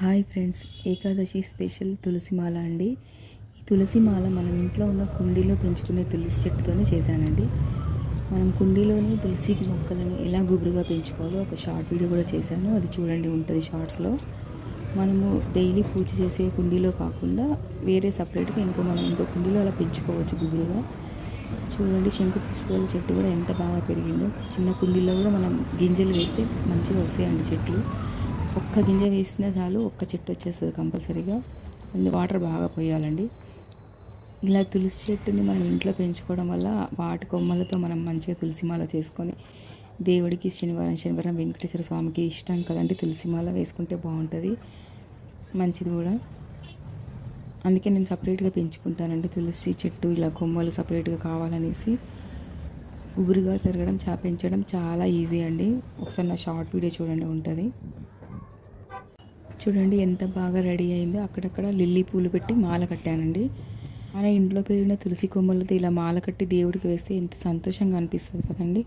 Hi friends Ekadashi special తులసి మాల అండి. ఈ తులసి మాల మనం ఇంట్లో ఉన్న కుండీలో పెంచుకునే తులసి చెట్టుతోనే చేశానండి. మనం కుండీలోని తులసి మొక్కలను ఎలా గుబురుగా పెంచుకోవాలో ఒక షార్ట్ వీడియో కూడా చేశాను. అది చూడండి ఉంటుంది షార్ట్స్లో. మనము డైలీ పూజ చేసే కుండీలో కాకుండా వేరే సపరేట్గా ఇంకో మనం ఇంకో కుండీలో అలా పెంచుకోవచ్చు గుబురుగా. చూడండి శంకు పుష్పాల చెట్టు కూడా ఎంత బాగా పెరిగిందో. చిన్న కుండీలో కూడా మనం గింజలు వేస్తే మంచిగా వస్తాయండి చెట్లు. ఒక్క గింజ వేసినా చాలు ఒక్క చెట్టు వచ్చేస్తుంది కంపల్సరీగా. అందులో వాటర్ బాగా పోయాలండి. ఇలా తులసి చెట్టుని మనం ఇంట్లో పెంచుకోవడం వల్ల వాటి కొమ్మలతో మనం మంచిగా తులసిమాల చేసుకొని దేవుడికి శనివారం శనివారం వెంకటేశ్వర స్వామికి ఇష్టం కదండి తులసిమాల వేసుకుంటే బాగుంటుంది. మంచిది కూడా. అందుకే నేను సపరేట్గా పెంచుకుంటానండి తులసి చెట్టు ఇలా కొమ్మలు సపరేట్గా కావాలనేసి. ఉగురుగా పెరగడం చా పెంచడం చాలా ఈజీ అండి. ఒకసారి నా షార్ట్ వీడియో చూడండి ఉంటుంది. చూడండి ఎంత బాగా రెడీ అయిందో. అక్కడక్కడ లిల్లీ పూలు పెట్టి మాల కట్టానండి. మన ఇంట్లో పెరిగిన తులసి కొమ్మలతో ఇలా మాల కట్టి దేవుడికి వేస్తే ఎంత సంతోషంగా అనిపిస్తుంది కదండి.